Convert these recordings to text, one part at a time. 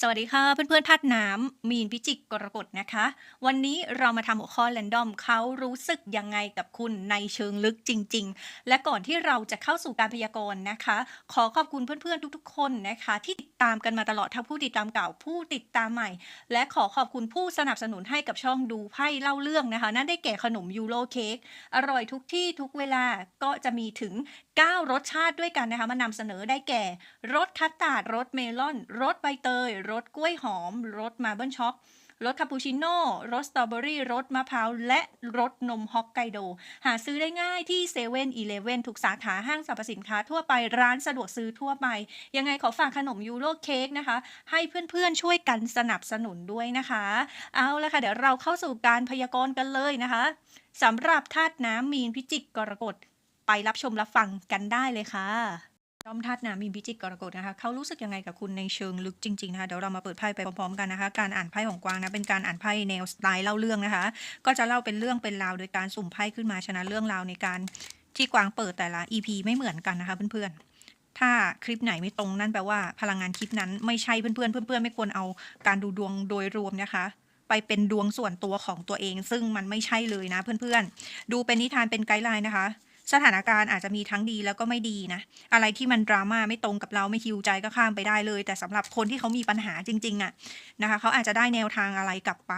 สวัสดีค่ะ เพื่อนๆธาตุน้ำมีนพิจิกกรกฎนะคะ วันนี้เรามาทำหัวข้อแรนดอมเขารู้สึกยังไงกับคุณในเชิงลึกจริง ๆ และก่อนที่เราจะเข้าสู่การพยากรณ์นะคะ ขอขอบคุณเพื่อนๆทุกๆ คนนะคะ ที่ติดตามกันมาตลอดทั้งผู้ติดตามเก่าผู้ติดตามใหม่ และขอขอบคุณผู้สนับสนุนให้กับช่องดูไพ่เล่าเรื่องนะคะ นั่นได้แก่ขนมยูโรเค้กอร่อยทุกที่ทุกเวลาก็จะมีถึง9 รสชาติด้วยกันนะคะมานำเสนอได้แก่ รสคัสตาร์ดรสเมลอน รสใบเตย รสกล้วยหอม รสมาเบิลช็อกรสคาปูชิโน่รสสตรอเบอรี่รสมะพร้าว และรสนมฮอกไกโด หาซื้อได้ง่ายที่เซเว่นอีเลฟเว่นทุกสาขาห้างสรรพสินค้าทั่วไปร้านสะดวกซื้อทั่วไป ยังไงขอฝากขนมยูโรเค้กนะคะ ให้เพื่อนๆช่วยกันสนับสนุนด้วยนะคะ เอาละค่ะ เดี๋ยวเราเข้าสู่การพยากรณ์กันเลยนะคะสำหรับธาตุน้ำมีนพิจิกกรกฎ ไปรับชมรับฟังกันได้เลยค่ะจอมธาตุน้ำมีพิจิกกรกฎนะคะเขารู้สึกยังไงกับคุณในเชิงลึกจริงๆนะคะเดี๋ยวเรามาเปิดไพ่ไปพร้อมๆกันนะคะ การอ่านไพ่ของกวางนะเป็นการอ่านไพ่แนวสไตล์เล่าเรื่องนะคะ ก็จะเล่าเป็นเรื่องเป็นราวโดยการสุ่มไพ่ขึ้นมาฉะนั้นเรื่องราวในการที่กวางเปิดแต่ละ EP ไม่เหมือนกันนะคะเพื่อนๆ ถ้าคลิปไหนไม่ตรงนั่นแปลว่าพลังงานคลิปนั้นไม่ใช่เพื่อนๆเพื่อนๆไม่ควรเอาการดูดวงโดยรวมนะคะไปเป็นดวงส่วนตัวของตัวเอง ซึ่งมันไม่ใช่เลยนะเพื่อนๆ ดูเป็นนิทานเป็นไกด์ไลน์นะคะ สถานการณ์อาจจะมีทั้งดีแล้วก็ไม่ดีนะ อะไรที่มันดราม่าไม่ตรงกับเราไม่ฮิวใจก็ข้ามไปได้เลย แต่สำหรับคนที่เขามีปัญหาจริงๆอะนะคะเขาอาจจะได้แนวทางอะไรกลับไป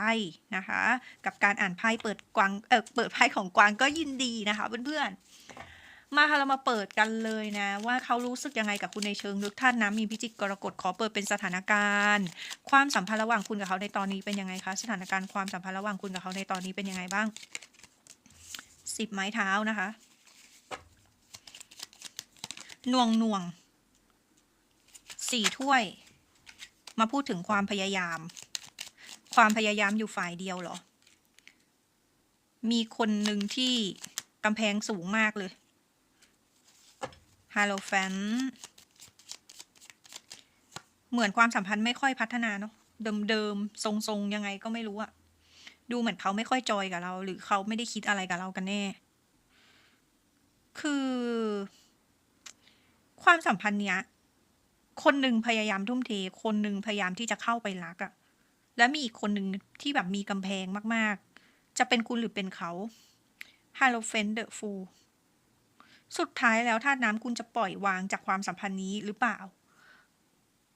นะคะ กับการอ่านไพ่เปิดกวางเออเปิดไพ่ของกวางก็ยินดีนะคะเพื่อนๆมาค่ะเรามาเปิดกันเลยนะ ว่าเขารู้สึกยังไงกับคุณในเชิงลึกท่านน้ำมีพิจิกกรกฎขอเปิดเป็นสถานการณ์ ความสัมพันธ์ระหว่างคุณกับเขาในตอนนี้เป็นยังไงคะสถานการณ์ความสัมพันธ์ระหว่างคุณกับเขาในตอนนี้เป็นยังไงบ้างสิบไม้เท้านะคะ น่วงน่วงสี่ถ้วย มาพูดถึงความพยายาม ความพยายามอยู่ฝ่ายเดียวเหรอ มีคนหนึ่งที่กำแพงสูงมากเลยฮาโลแฟนเหมือนความสัมพันธ์ไม่ค่อยพัฒนาเนาะเดิมๆทรงๆยังไงก็ไม่รู้อะดูเหมือนเขาไม่ค่อยจอยกับเรา หรือเขาไม่ได้คิดอะไรกับเรากันแน่ คือ ความสัมพันธ์เนี้ย คนหนึ่งพยายามทุ่มเท คนหนึ่งพยายามที่จะเข้าไปรักอะและมีอีกคนหนึ่งที่แบบมีกำแพงมากๆ จะเป็นคุณหรือเป็นเขา h a l l o f e n the Fool สุดท้ายแล้วถ้าน้ำคุณจะปล่อยวางจากความสัมพันธ์นี้หรือเปล่า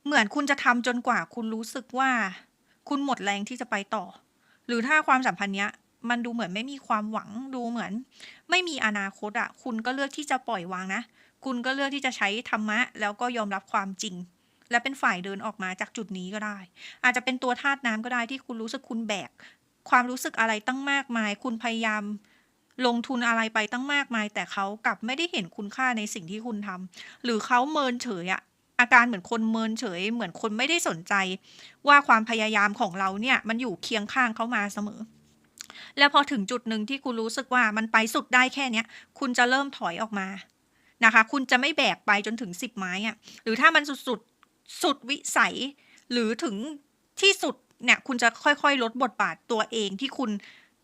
เหมือนคุณจะทำจนกว่าคุณรู้สึกว่า คุณหมดแรงที่จะไปต่อ หรือถ้าความสัมพันธ์เนี้ย มันดูเหมือนไม่มีความหวังดูเหมือน ไม่มีอนาคตอะคุณก็เลือกที่จะปล่อยวางนะ คุณก็เลือกที่จะใช้ธรรมะ แล้วก็ยอมรับความจริง และเป็นฝ่ายเดินออกมาจากจุดนี้ก็ได้ อาจจะเป็นตัวธาตุน้ำก็ได้ที่คุณรู้สึกคุณแบก ความรู้สึกอะไรตั้งมากมาย คุณพยายามลงทุนอะไรไปตั้งมากมาย แต่เขากลับไม่ได้เห็นคุณค่าในสิ่งที่คุณทำหรือเขาเมินเฉยอะอาการเหมือนคนเมินเฉย เหมือนคนไม่ได้สนใจ ว่าความพยายามของเราเนี่ยมันอยู่เคียงข้างเขามาเสมอ แล้วพอถึงจุดหนึ่งที่คุณรู้สึกว่ามันไปสุดได้แค่เนี้ย คุณจะเริ่มถอยออกมา นะคะ คุณจะไม่แบกไปจนถึงสิบไม้อะหรือถ้ามันสุดสุดสุดวิสัย หรือถึงที่สุดเนี่ยคุณจะค่อยๆ ลดบทบาทตัวเองที่คุณ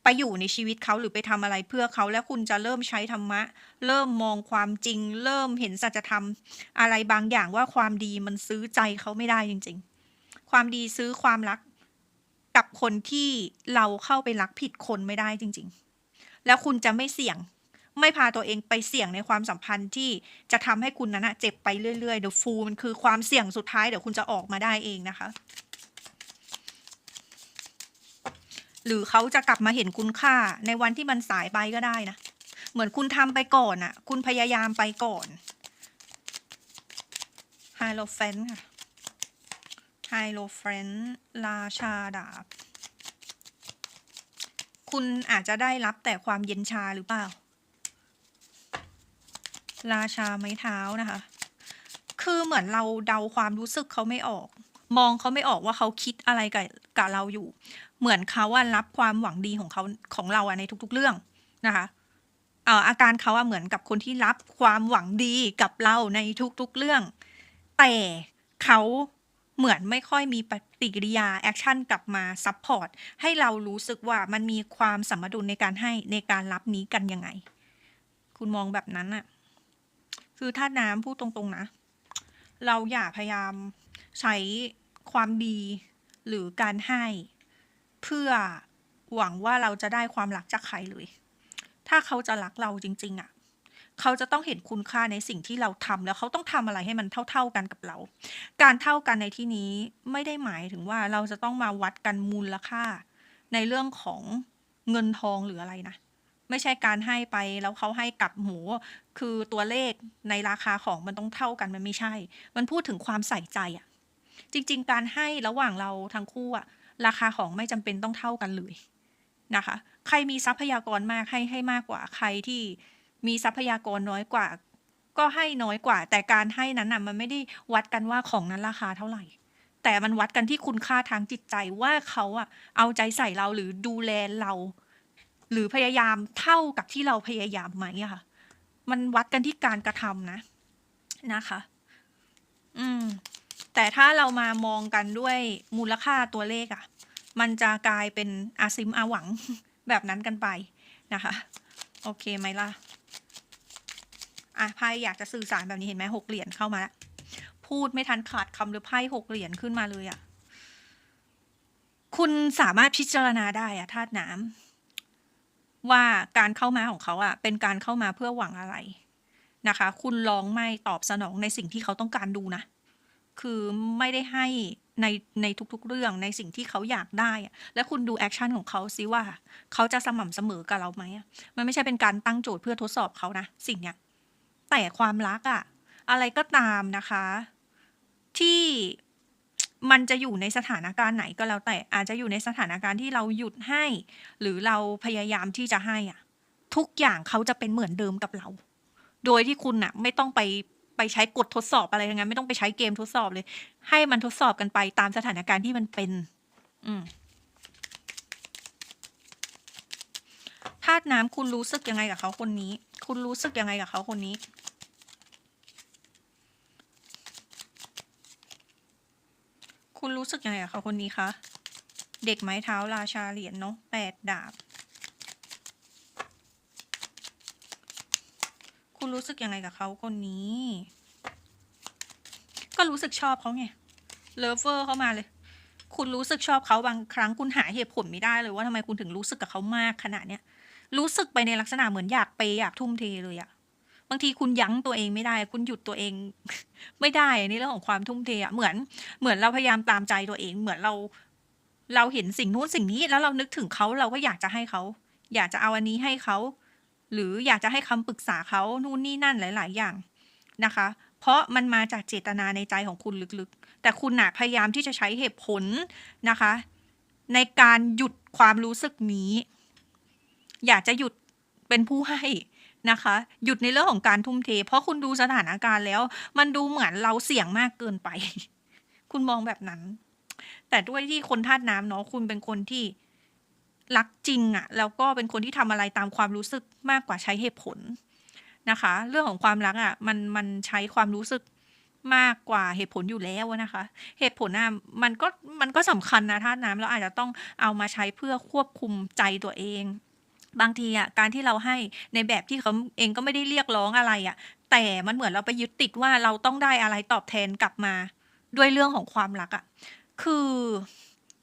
ไปอยู่ในชีวิตเขาหรือไปทำอะไรเพื่อเขาแล้วคุณจะเริ่มใช้ธรรมะ เริ่มมองความจริง เริ่มเห็นสัจธรรม อะไรบางอย่างว่าความดีมันซื้อใจเขาไม่ได้จริง ๆ ความดีซื้อความรักกับคนที่เราเข้าไปรักผิดคนไม่ได้จริง ๆ แล้วคุณจะไม่เสี่ยง ไม่พาตัวเองไปเสี่ยงในความสัมพันธ์ที่จะทำให้คุณนั้นอะเจ็บไปเรื่อยๆเดี๋ยวฟูมันคือความเสี่ยงสุดท้ายเดี๋ยวคุณจะออกมาได้เองนะคะ หรือเขาจะกลับมาเห็นคุณค่าในวันที่มันสายไปก็ได้นะ เหมือนคุณทำไปก่อนอะคุณพยายามไปก่อนไฮโลแฟนค่ะไฮโลแฟนราชาดาบ คุณอาจจะได้รับแต่ความเย็นชาหรือเปล่า ราชาไม้เท้านะคะ คือเหมือนเราเดาความรู้สึกเขาไม่ออก มองเขาไม่ออกว่าเขาคิดอะไรกับกับเราอยู่ เหมือนเขาว่ารับความหวังดีของเขาของเราอะในทุก ๆ เรื่องนะคะเอออาการเขาอะเหมือนกับคนที่รับความหวังดีกับเราในทุกๆเรื่อง แต่เขาเหมือนไม่ค่อยมีปฏิกิริยาแอคชั่นกลับมาซัพพอร์ตให้เรารู้สึกว่ามันมีความสมดุลในการให้ในการรับนี้กันยังไง คุณมองแบบนั้นอะ คือถ้าน้ำพูดตรงๆนะ เราอย่าพยายามใช้ความดีหรือการให้ เพื่อหวังว่าเราจะได้ความรักจากใครเลย ถ้าเขาจะรักเราจริง ๆอะเขาจะต้องเห็นคุณค่าในสิ่งที่เราทำแล้วเขาต้องทำอะไรให้มันเท่า ๆกันกับเรา การเท่ากันในที่นี้ไม่ได้หมายถึงว่าเราจะต้องมาวัดกันมูลค่า ในเรื่องของเงินทองหรืออะไรนะ ไม่ใช่การให้ไปแล้วเขาให้กลับหมู คือตัวเลขในราคาของมันต้องเท่ากันมันไม่ใช่ มันพูดถึงความใส่ใจอะจริง ๆ การให้ระหว่างเราทั้งคู่อะราคาของไม่จำเป็นต้องเท่ากันเลยนะคะ ใครมีทรัพยากรมากให้ให้มากกว่าใครที่มีทรัพยากรน้อยกว่า ก็ให้น้อยกว่า แต่การให้นั้นน่ะมันไม่ได้วัดกันว่าของนั้นราคาเท่าไหร่ แต่มันวัดกันที่คุณค่าทางจิตใจว่าเขาอะเอาใจใส่เราหรือดูแลเรา หรือพยายามเท่ากับที่เราพยายามไหมอะค่ะ มันวัดกันที่การกระทำนะนะคะ อืม แต่ถ้าเรามามองกันด้วยมูลค่าตัวเลขอะมันจะกลายเป็นอาซิมอาหวังแบบนั้นกันไปนะคะ โอเคไหมล่ะอะไพ่อยากจะสื่อสารแบบนี้เห็นไหมหกเหรียญเข้ามาแล้วพูดไม่ทันขาดคำหรือไพ่หกเหรียญขึ้นมาเลยอะ่ะ คุณสามารถพิจารณาได้อะธาตุน้ำ ว่าการเข้ามาของเขาอะเป็นการเข้ามาเพื่อหวังอะไรนะคะ คุณลองไม่ตอบสนองในสิ่งที่เขาต้องการดูนะ คือไม่ได้ให้ในในทุกๆเรื่องในสิ่งที่เขาอยากได้อะและคุณดูแอคชั่นของเขาซิว่า เขาจะสม่ำเสมอกับเราไหมมันไม่ใช่เป็นการตั้งโจทย์เพื่อทดสอบเขานะ สิ่งเนี้ยแต่ความรักอะอะไรก็ตามนะคะ ที่ มันจะอยู่ในสถานการณ์ไหนก็แล้วแต่อาจจะอยู่ในสถานการณ์ที่เราหยุดให้ หรือเราพยายามที่จะให้อะทุกอย่างเขาจะเป็นเหมือนเดิมกับเรา โดยที่คุณอะไม่ต้องไปไปใช้กฎทดสอบอะไรทั้งนั้นไม่ต้องไปใช้เกมทดสอบเลย ให้มันทดสอบกันไปตามสถานการณ์ที่มันเป็น อืมธาตุน้ำคุณรู้สึกยังไงกับเขาคนนี้ คุณรู้สึกยังไงกับเขาคนนี้ คุณ รู้สึกยังไงกับเขาคนนี้คะ เด็กไม้เท้าราชาเหรียญเนาะแปดดาบ คุณรู้สึกยังไงกับเขาคนนี้ ก็รู้สึกชอบเขาไง เลิฟเวอร์เข้ามาเลย คุณรู้สึกชอบเขาบางครั้งคุณหาเหตุผลไม่ได้เลยว่าทำไมคุณถึงรู้สึกกับเขามากขนาดเนี้ย รู้สึกไปในลักษณะเหมือนอยากเปย์อยากทุ่มเทเลยอะ บางทีคุณยั้งตัวเองไม่ได้ คุณหยุดตัวเองไม่ได้อันนี้เรื่องของความทุ่มเทอะเหมือนเหมือนเราพยายามตามใจตัวเอง เหมือนเรา เราเห็นสิ่งนู้นสิ่งนี้ แล้วเรานึกถึงเขาเราก็อยากจะให้เขา อยากจะเอาอันนี้ให้เขา หรืออยากจะให้คำปรึกษาเขานู่นนี่นั่นหลาย ๆ อย่างนะคะ เพราะมันมาจากเจตนาในใจของคุณลึกๆ แต่คุณหน่ะพยายามที่จะใช้เหตุผลนะคะ ในการหยุดความรู้สึกนี้ อยากจะหยุดเป็นผู้ให้ นะคะ หยุดในเรื่องของการทุ่มเท เพราะคุณดูสถานการณ์แล้ว มันดูเหมือนเราเสี่ยงมากเกินไป คุณมองแบบนั้น แต่ด้วยที่คนธาตุน้ำเนาะคุณเป็นคนที่รักจริงอะ่ะแล้วก็เป็นคนที่ทำอะไรตามความรู้สึกมากกว่าใช้เหตุผลนะคะ เรื่องของความรักอะ่ะมันมันใช้ความรู้สึกมากกว่าเหตุผลอยู่แล้วนะคะ เหตุผลน่ะมันก็มันก็สำคัญนะธาตุน้ำเราอาจจะต้องเอามาใช้เพื่อควบคุมใจตัวเอง บางทีอะการที่เราให้ในแบบที่เขาเองก็ไม่ได้เรียกร้องอะไรอะ แต่มันเหมือนเราไปยึดติดว่าเราต้องได้อะไรตอบแทนกลับมา ด้วยเรื่องของความรักอะ คือ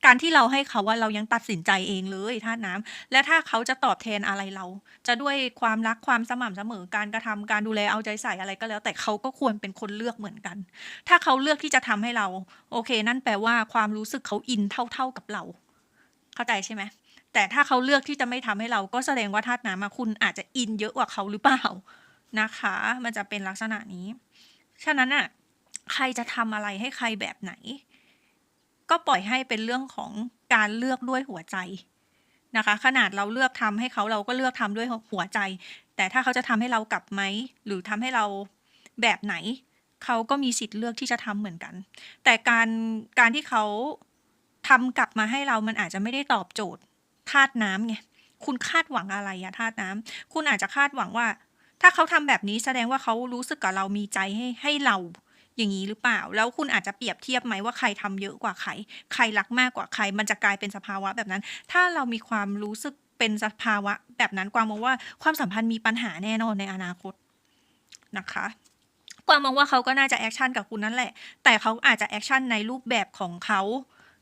การที่เราให้เขาว่าเรายังตัดสินใจเองเลยธาน้ำและถ้าเขาจะตอบแทนอะไรเรา จะด้วยความรักความสม่ำเสมอการกระทำการดูแลเอาใจใส่อะไรก็แล้ว แต่เขาก็ควรเป็นคนเลือกเหมือนกัน ถ้าเขาเลือกที่จะทำให้เรา โอเค นั่นแปลว่าความรู้สึกเขาอินเท่า ๆกับเรา เข้าใจใช่ไหม แต่ถ้าเขาเลือกที่จะไม่ทำให้เราก็แสดงว่าธาตุน้ำอะคุณอาจจะอินเยอะกว่าเขาหรือเปล่านะคะ มันจะเป็นลักษณะนี้ ฉะนั้นอะใครจะทำอะไรให้ใครแบบไหน ก็ปล่อยให้เป็นเรื่องของการเลือกด้วยหัวใจนะคะ ขนาดเราเลือกทำให้เขาเราก็เลือกทำด้วยหัวใจ แต่ถ้าเขาจะทำให้เรากลับไหมหรือทำให้เราแบบไหน เขาก็มีสิทธิ์เลือกที่จะทำเหมือนกัน แต่การการที่เขาทำกลับมาให้เรามันอาจจะไม่ได้ตอบโจทย์ ธาตุน้ำไงคุณคาดหวังอะไรอะธาตุน้ำคุณอาจจะคาดหวังว่า ถ้าเขาทำแบบนี้แสดงว่าเขารู้สึกกับเรามีใจให้ให้เราอย่างนี้หรือเปล่า แล้วคุณอาจจะเปรียบเทียบไหมว่าใครทำเยอะกว่าใคร ใครรักมากกว่าใคร มันจะกลายเป็นสภาวะแบบนั้น ถ้าเรามีความรู้สึกเป็นสภาวะ แบบนั้นกวางมองว่าความสัมพันธ์มีปัญหาแน่นอนในอนาคตนะคะกวางมองว่าเขาก็น่าจะแอคชั่นกับคุณนั่นแหละ แต่เขาอาจจะแอคชั่นในรูปแบบของเขา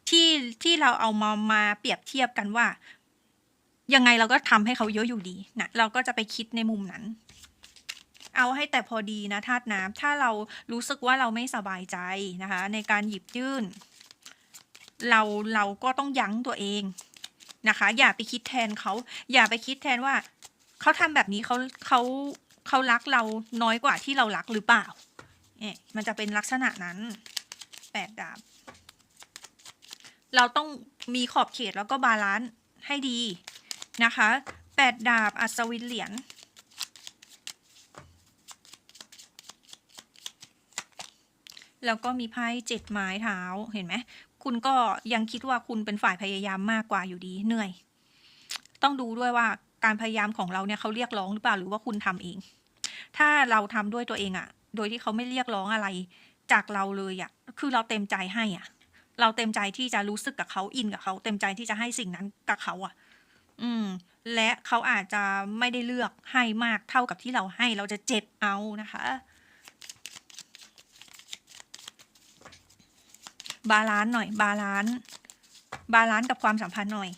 ที่ที่เราเอามามาเปรียบเทียบกันว่า ยังไงเราก็ทำให้เขาเยอะอยู่ดีนะเราก็จะไปคิดในมุมนั้น เอาให้แต่พอดีนะธาตุน้ำถ้าเรารู้สึกว่าเราไม่สบายใจนะคะ ในการหยิบยื่น เราเราก็ต้องยั้งตัวเองนะคะ อย่าไปคิดแทนเขาอย่าไปคิดแทนว่าเขาทำแบบนี้เขาเขาเขารักเราน้อยกว่าที่เรารักหรือเปล่าเนี่ยมันจะเป็นลักษณะนั้นแปดดาบเราต้องมีขอบเขตแล้วก็บาลานซ์ให้ดี นะคะแปดดาบอัศวินเหรียญแล้วก็มีไพ่เจ็ดไม้เท้าเห็นไหมคุณก็ยังคิดว่าคุณเป็นฝ่ายพยายามมากกว่าอยู่ดีเหนื่อย ต้องดูด้วยว่าการพยายามของเราเนี่ยเขาเรียกร้องหรือเปล่าหรือว่าคุณทำเอง ถ้าเราทำด้วยตัวเองอะโดยที่เขาไม่เรียกร้องอะไร จากเราเลยอะคือเราเต็มใจให้อะเราเต็มใจที่จะรู้สึกกับเขาอินกับเขา เต็มใจที่จะให้สิ่งนั้นกับเขาอะ อืม และเขาอาจจะไม่ได้เลือกให้มากเท่ากับที่เราให้เราจะเจ็บเอานะคะ บาลานซ์หน่อย บาลานซ์บาลานซ์กับความสัมพันธ์หน่อย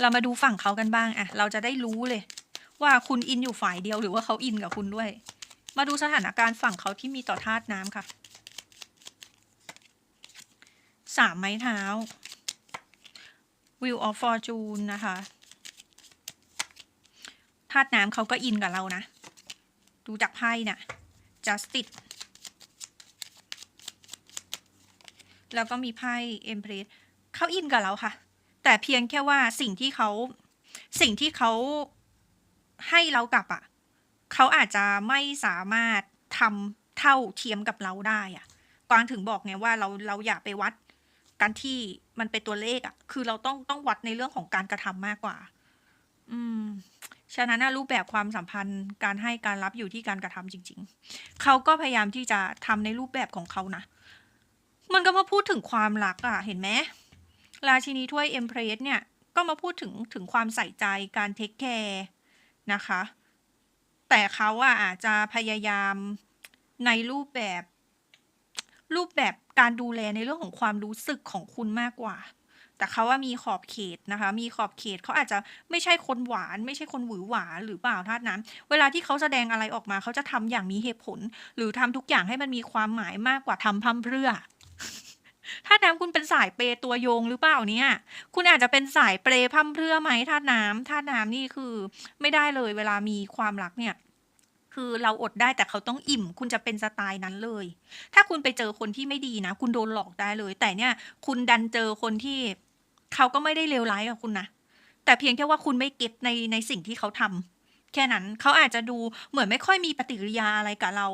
เรามาดูฝั่งเขากันบ้างอะเราจะได้รู้เลย ว่าคุณอินอยู่ฝ่ายเดียวหรือว่าเขาอินกับคุณด้วย มาดูสถานการณ์ฝั่งเขาที่มีต่อธาตุน้ำค่ะสามไม้เท้า Wheel of Fortune นะคะธาตุน้ำเขาก็อินกับเรานะ ดูจากไพ่น่ะ Justice แล้วก็มีไพ่เอ็มเพรสเขาอินกับเราค่ะ แต่เพียงแค่ว่าสิ่งที่เขาสิ่งที่เขาให้เรากลับอะ่ะเขาอาจจะไม่สามารถทำเท่าเทียมกับเราได้อะ่ะกวางถึงบอกไงว่าเราเราอย่าไปวัด กันที่มันเป็นตัวเลขอะ่ะ คือเราต้องต้องวัดในเรื่องของการกระทำมากกว่า อืม ฉะนั้นรูปแบบความสัมพันธ์การให้การรับอยู่ที่การกระทำจริง ๆ เขาก็พยายามที่จะทำในรูปแบบของเขานะ มันก็มาพูดถึงความรักอะ่ะ เห็นไหมราชินีถ้วยเอ็มเพรสเนี่ย ก็มาพูดถึงถึงความใส่ใจการเทคแคร์นะคะ แต่เขาอะอาจจะพยายามในรูปแบบรูปแบบ การดูแลในเรื่องของความรู้สึกของคุณมากกว่า แต่เขาว่ามีขอบเขตนะคะ มีขอบเขตเขาอาจจะไม่ใช่คนหวาน ไม่ใช่คนหวือหวาหรือเปล่าท่านั้น เวลาที่เขาแสดงอะไรออกมาเขาจะทำอย่างมีเหตุผล หรือทำทุกอย่างให้มันมีความหมายมากกว่าทำพร่ำเพรื่อถ้าน้ำคุณเป็นสายเปตัวโยงหรือเปล่าเนี่ย คุณอาจจะเป็นสายเปย์พร่ำเพรื่อไหมท่าน้ำท่าน้ำนี่คือ ไม่ได้เลยเวลามีความรักเนี่ย คือเราอดได้แต่เขาต้องอิ่ม คุณจะเป็นสไตล์นั้นเลย ถ้าคุณไปเจอคนที่ไม่ดีนะ คุณโดนหลอกได้เลย แต่เนี่ย คุณดันเจอคนที่เขาก็ไม่ได้เลวร้ายกับคุณนะแต่เพียงแค่ว่าคุณไม่เก็ตในในสิ่งที่เขาทำแค่นั้นเขาอาจจะดูเหมือนไม่ค่อยมีปฏิกิริยาอะไรกับเรา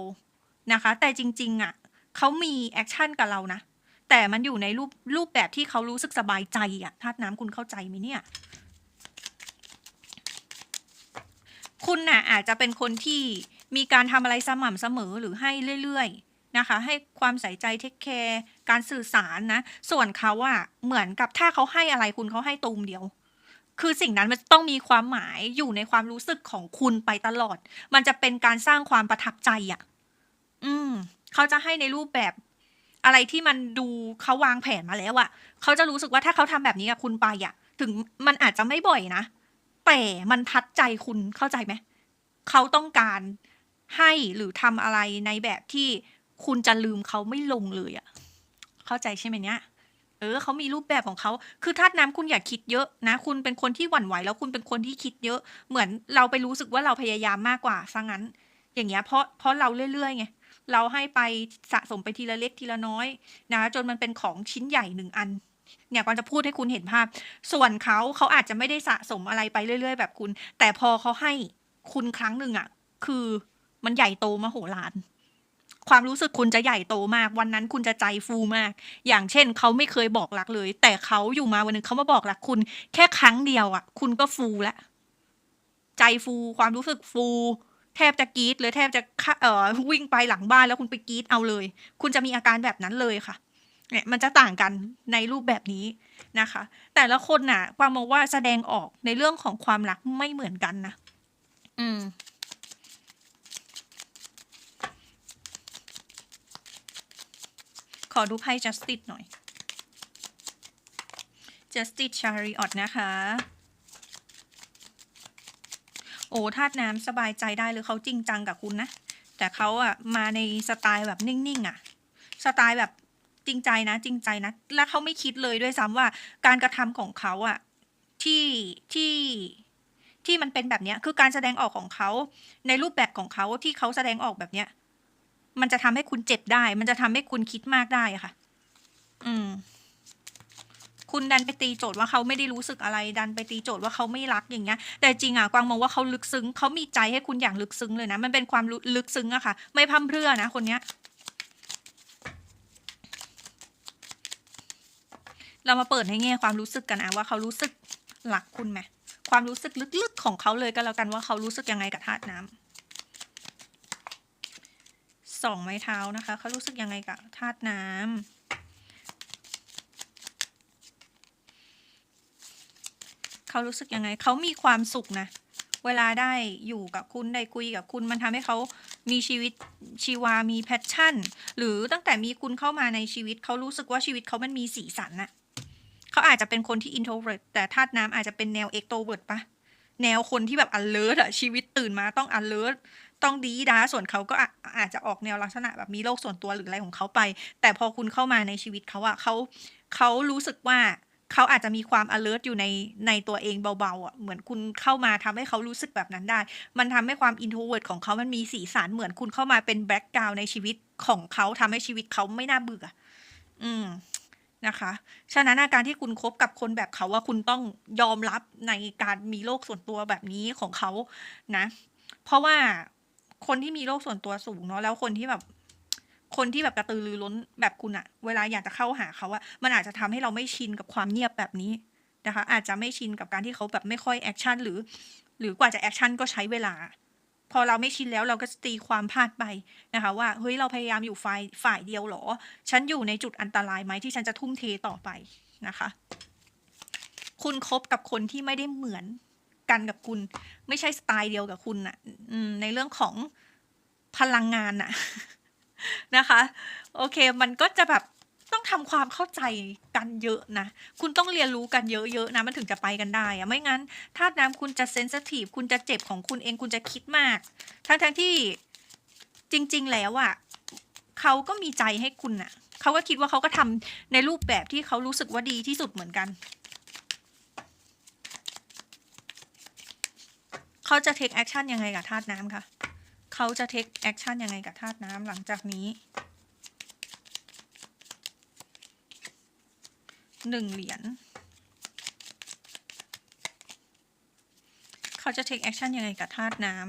นะคะ แต่จริง ๆอะเขามีแอคชั่นกับเรานะแต่มันอยู่ในรูปรูปแบบที่เขารู้สึกสบายใจอะธาตุน้ำคุณเข้าใจไหมเนี่ย คุณน่ะอาจจะเป็นคนที่มีการทำอะไรสม่ำเสมอหรือให้เรื่อยๆนะคะ ให้ความใส่ใจเทคแคร์การสื่อสารนะ ส่วนเขาอะเหมือนกับถ้าเขาให้อะไรคุณเขาให้ตูมเดียว คือสิ่งนั้นมันต้องมีความหมายอยู่ในความรู้สึกของคุณไปตลอด มันจะเป็นการสร้างความประทับใจอะอืม เขาจะให้ในรูปแบบอะไรที่มันดูเขาวางแผนมาแล้วอะเขาจะรู้สึกว่าถ้าเขาทำแบบนี้กับคุณไปอะถึงมันอาจจะไม่บ่อยนะ แต่มันทัดใจคุณเข้าใจไหมเขาต้องการให้หรือทำอะไรในแบบที่คุณจะลืมเขาไม่ลงเลยอะเข้าใจใช่ไหมเนี่ยเออเขามีรูปแบบของเขาคือธาตุน้ำคุณอย่าคิดเยอะนะ คุณเป็นคนที่หวั่นไหวแล้วคุณเป็นคนที่คิดเยอะ เหมือนเราไปรู้สึกว่าเราพยายามมากกว่าซะงั้น อย่างเงี้ยเพราะเพราะเราเรื่อยๆไงเราให้ไปสะสมไปทีละเล็กทีละน้อย นะ จนมันเป็นของชิ้นใหญ่หนึ่งอัน เนี่ยก่อนจะพูดให้คุณเห็นภาพ ส่วนเขาเขาอาจจะไม่ได้สะสมอะไรไปเรื่อย ๆ แบบคุณ แต่พอเขาให้คุณครั้งหนึ่งอะคือมันใหญ่โตมโหฬารความรู้สึกคุณจะใหญ่โตมาก วันนั้นคุณจะใจฟูมาก อย่างเช่นเขาไม่เคยบอกรักเลย แต่เขาอยู่มาวันหนึงเขามาบอกรักคุณ แค่ครั้งเดียวอะคุณก็ฟูแล้ใจฟูความรู้สึกฟู แทบจะกรีดเลยแทบจะเอ่อวิ่งไปหลังบ้านแล้วคุณไปกรีดเอาเลย คุณจะมีอาการแบบนั้นเลยค่ะ เนี่ยมันจะต่างกันในรูปแบบนี้นะคะ แต่ละคนน่ะความมองว่าแสดงออกในเรื่องของความรักไม่เหมือนกันนะอืมขอดูไพ่ justice หน่อย justice chariot นะคะ โอ้ธาตุน้ำสบายใจได้เลยเขาจริงจังกับคุณนะ แต่เขาอะมาในสไตล์แบบนิ่งๆอะสไตล์แบบ จริงใจนะ จริงใจนะ และเขาไม่คิดเลยด้วยซ้ำว่า การกระทำของเขาอะที่ที่ที่มันเป็นแบบเนี้ยคือการแสดงออกของเขา ในรูปแบบของเขาที่เขาแสดงออกแบบเนี้ย มันจะทำให้คุณเจ็บได้ มันจะทำให้คุณคิดมากได้ค่ะ อืม คุณดันไปตีโจทย์ว่าเขาไม่ได้รู้สึกอะไร ดันไปตีโจทย์ว่าเขาไม่รักอย่างเงี้ย แต่จริงอะกวางมองว่าเขาลึกซึ้งเขามีใจให้คุณอย่างลึกซึ้งเลยนะ มันเป็นความลึกซึ้งอะค่ะ ไม่พร่ำเพรื่อนะคนเนี้ย เรามาเปิดในแง่ความรู้สึกกันนะว่าเขารู้สึกรักคุณไหมความรู้สึกลึกๆของเขาเลยก็แล้วกันว่าเขารู้สึกยังไงกับธาตุน้ำสองไม้เท้านะคะเขารู้สึกยังไงกับธาตุน้ำเขารู้สึกยังไงเขามีความสุขนะเวลาได้อยู่กับคุณได้คุยกับคุณมันทำให้เขามีชีวิตชีวามีแพชชั่น หรือตั้งแต่มีคุณเข้ามาในชีวิตเขารู้สึกว่าชีวิตเขามันมีสีสันน่ะ เขาอาจจะเป็นคนที่ introvert แต่ธาตุน้ำอาจจะเป็นแนว extrovert ปะแนวคนที่แบบ alert อะชีวิตตื่นมาต้อง alert ต้องดีดาส่วนเขาก็อาอาจจะออกแนวลักษณะแบบมีโลกส่วนตัวหรืออะไรของเขาไป แต่พอคุณเข้ามาในชีวิตเขาอะเขาเขารู้สึกว่าเขาอาจจะมีความ alert อยู่ในในตัวเองเบาๆอะเหมือนคุณเข้ามาทำให้เขารู้สึกแบบนั้นได้ มันทำให้ความ introvert ของเขามันมีสีสันเหมือนคุณเข้ามาเป็น background ในชีวิตของเขาทำให้ชีวิตเขาไม่น่าเบื่อ อืม นะคะ ฉะนั้นอาการที่คุณคบกับคนแบบเขาว่าคุณต้องยอมรับในการมีโลกส่วนตัวแบบนี้ของเขานะ เพราะว่าคนที่มีโลกส่วนตัวสูงเนาะแล้วคนที่แบบคนที่แบบกระตือรือร้นแบบคุณอะเวลาอยากจะเข้าหาเขาอะมันอาจจะทำให้เราไม่ชินกับความเงียบแบบนี้นะคะ อาจจะไม่ชินกับการที่เขาแบบไม่ค่อยแอคชั่นหรือ หรือกว่าจะแอคชั่นก็ใช้เวลา พอเราไม่ชินแล้วเราก็จะตีความพลาดไปนะคะว่าเฮ้ยเราพยายามอยู่ฝ่ายฝ่ายเดียวหรอ ฉันอยู่ในจุดอันตรายไหมที่ฉันจะทุ่มเทต่อไปนะคะ คุณคบกับคนที่ไม่ได้เหมือนกันกับคุณ ไม่ใช่สไตล์เดียวกับคุณน่ะในเรื่องของพลังงานน่ะนะคะ โอเคมันก็จะแบบ ต้องทำความเข้าใจกันเยอะนะ คุณต้องเรียนรู้กันเยอะๆนะมันถึงจะไปกันได้อะไม่งั้นธาตุน้ำคุณจะเซนซิทีฟคุณจะเจ็บของคุณเองคุณจะคิดมาก ทั้งๆที่จริง ๆ แล้วอะเขาก็มีใจให้คุณน่ะเขาก็คิดว่าเขาก็ทำในรูปแบบที่เขารู้สึกว่าดีที่สุดเหมือนกันเขาจะ take action ยังไงกับธาตุน้ำคะเขาจะ take action ยังไงกับธาตุน้ำหลังจากนี้ หนึ่งเหรียญเขาจะ take action ยังไงกับธาตุน้ำ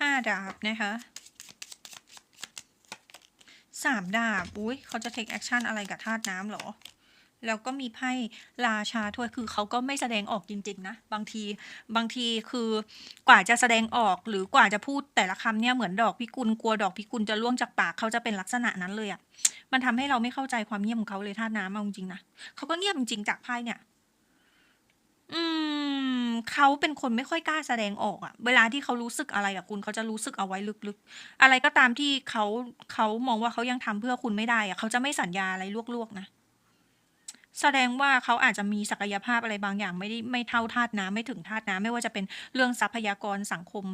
ห้าดาบนะคะสามดาบอุ้ยเขาจะ take action อะไรกับธาตุน้ำเหรอ แล้วก็มีไพ่ราชาถ้วยคือเขาก็ไม่แสดงออกจริง ๆ นะ บางทีบางทีคือกว่าจะแสดงออกหรือกว่าจะพูดแต่ละคำเนี่ยเหมือนดอกพิกุลกลัวดอกพิกุลจะร่วงจากปากเขาจะเป็นลักษณะนั้นเลยอะ มันทำให้เราไม่เข้าใจความเงียบของเขาเลยธาตุน้ำเอาจริงๆนะเขาก็เงียบจริงๆจากไพ่เนี่ย อืมเขาเป็นคนไม่ค่อยกล้าแสดงออกอะเวลาที่เขารู้สึกอะไรกับคุณเขาจะรู้สึกเอาไว้ลึกๆ อะไรก็ตามที่เขาเขามองว่าเขายังทำเพื่อคุณไม่ได้อะเขาจะไม่สัญญาอะไรลวกๆนะแสดงว่าเขาอาจจะมีศักยภาพอะไรบางอย่าง ไม่ได้ไม่เท่าธาตุน้ำไม่ถึงธาตุน้ำไม่ว่าจะเป็นเรื่องทรัพยากรสังคม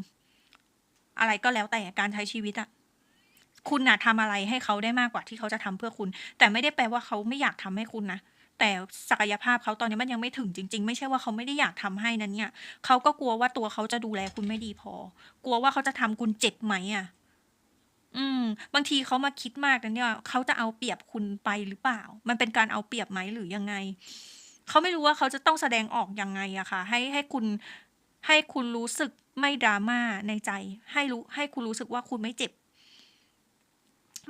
อะไรก็แล้วแต่การใช้ชีวิตอะ คุณน่ะทำอะไรให้เขาได้มากกว่าที่เขาจะทำเพื่อคุณ แต่ไม่ได้แปลว่าเขาไม่อยากทำให้คุณนะแต่ศักยภาพเขาตอนนี้มันยังไม่ถึงจริง ๆ ไม่ใช่ว่าเขาไม่ได้อยากทำให้นั้นเนี่ยเขาก็กลัวว่าตัวเขาจะดูแลคุณไม่ดีพอ กลัวว่าเขาจะทำคุณเจ็บไหมอะอืม บางทีเขามาคิดมากนะเนี่ยเขาจะเอาเปรียบคุณไปหรือเปล่า มันเป็นการเอาเปรียบไหมหรือยังไงเขาไม่รู้ว่าเขาจะต้องแสดงออกยังไงอะค่ะ ให้ให้คุณให้คุณรู้สึกไม่ดราม่าในใจ ให้รู้ให้คุณรู้สึกว่าคุณไม่เจ็บ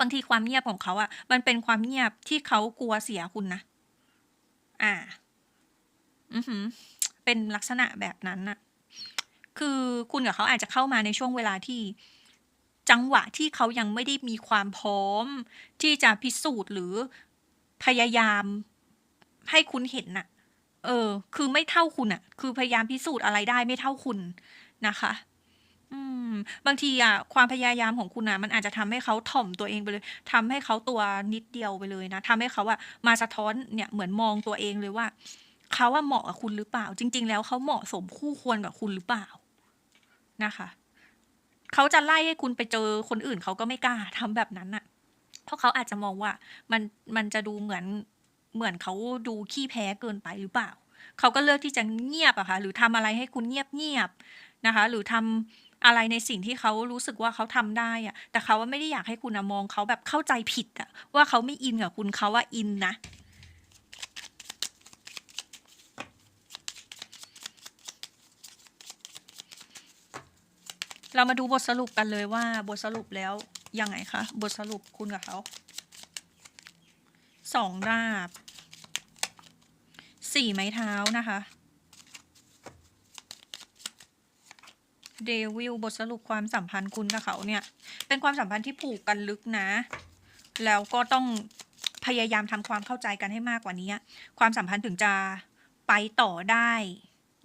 บางทีความเงียบของเขาอะมันเป็นความเงียบที่เขากลัวเสียคุณนะ อ่า อือหือ เป็นลักษณะแบบนั้นน่ะ คือคุณกับเขาอาจจะเข้ามาในช่วงเวลาที่จังหวะที่เขายังไม่ได้มีความพร้อม ที่จะพิสูจน์หรือพยายามให้คุณเห็นน่ะ เออ คือไม่เท่าคุณอะ คือพยายามพิสูจน์อะไรได้ไม่เท่าคุณนะคะ อืม บางทีอะความพยายามของคุณน่ะ มันอาจจะทำให้เขาถ่อมตัวเองไปเลย ทำให้เขาตัวนิดเดียวไปเลยนะ ทำให้เขาอะมาสะท้อนเนี่ยเหมือนมองตัวเองเลยว่า เขาอะเหมาะกับคุณหรือเปล่า?จริง ๆ แล้วเขาเหมาะสมคู่ควรกับคุณหรือเปล่า?นะคะ เขาจะไล่ให้คุณไปเจอคนอื่นเขาก็ไม่กล้าทำแบบนั้นน่ะเพราะเขาอาจจะมองว่ามันมันจะดูเหมือนเหมือนเขาดูขี้แพ้เกินไปหรือเปล่า?เขาก็เลือกที่จะเงียบอะค่ะ หรือทำอะไรให้คุณเงียบๆนะคะ หรือทำ อะไรในสิ่งที่เขารู้สึกว่าเขาทำได้อะแต่เขาอะไม่ได้อยากให้คุณมองเขาแบบเข้าใจผิดอะว่าเขาไม่อินกับคุณเขาอะอินนะเรามาดูบทสรุปกันเลยว่าบทสรุปแล้วยังไงคะ?บทสรุปคุณกับเขา2ดาบ4ไม้เท้านะคะ Devil บทสรุปความสัมพันธ์คุณกับเขาเนี่ย เป็นความสัมพันธ์ที่ผูกกันลึกนะ แล้วก็ต้องพยายามทำความเข้าใจกันให้มากกว่านี้ ความสัมพันธ์ถึงจะไปต่อได้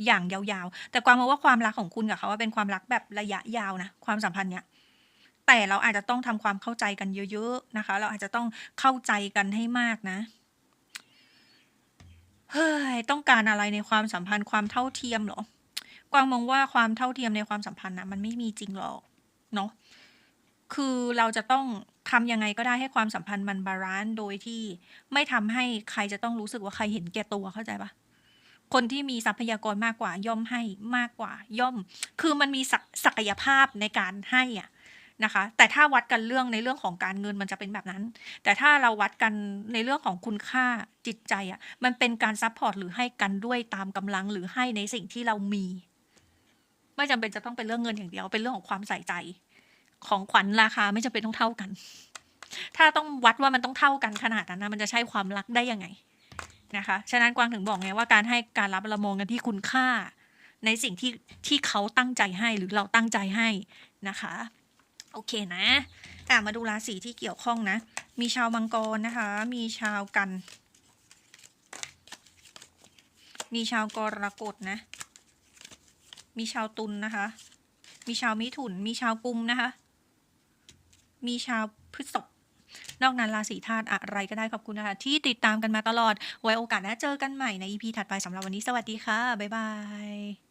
อย่างยาวๆ แต่กวามว่าความรักของคุณกับเขาอะเป็นความรักแบบระยะยาวนะ ความสัมพันธ์เนี้ยแต่เราอาจจะต้องทำความเข้าใจกันเยอะๆนะคะ เราอาจจะต้องเข้าใจกันให้มากนะ เฮ้ย ต้องการอะไรในความสัมพันธ์ความเท่าเทียมหรอ? กวางมองว่าความเท่าเทียมในความสัมพันธ์นะมันไม่มีจริงหรอกเนาะคือเราจะต้องทำยังไงก็ได้ให้ความสัมพันธ์มันบาลันซ์โดยที่ไม่ทำให้ใครจะต้องรู้สึกว่าใครเห็นแก่ตัวเข้าใจปล่า?คนที่มีทรัพยากรมากกว่าย่อมให้มากกว่าย่อม คือมันมีศักยภาพในการให้อะนะคะ แต่ถ้าวัดกันเรื่องในเรื่องของการเงินมันจะเป็นแบบนั้น แต่ถ้าเราวัดกันในเรื่องของคุณค่าจิตใจอะมันเป็นการซัปพอร์ตหรือให้กันด้วยตามกำลังหรือให้ในสิ่งที่เรามี ไม่จำเป็นจะต้องเป็นเรื่องเงินอย่างเดียว เป็นเรื่องของความใส่ใจ ของขวัญราคาไม่จำเป็นต้องเท่ากัน ถ้าต้องวัดว่ามันต้องเท่ากันขนาดนั้นนะมันจะใช่ความรักได้ยังไง?นะคะ ฉะนั้นกวางถึงบอกไงว่าการให้การรับเรามองกันที่คุณค่า ในสิ่งที่ที่เขาตั้งใจให้หรือเราตั้งใจให้นะคะ โอเคนะอ่มาดูราศีที่เกี่ยวข้องนะ มีชาวมังกรนะคะ มีชาวกัน มีชาวกรกฎนะ มีชาวตุลนะคะ มีชาวมิถุน มีชาวกุมนะคะ มีชาวพฤษภนอกนั้นราศีธาตุอะไรก็ได้ขอบคุณนะคะ ที่ติดตามกันมาตลอด ไว้โอกาสหน้าเจอกันใหม่ใน EP ถัดไปสำหรับวันนี้สวัสดีค่ะ บ๊ายบาย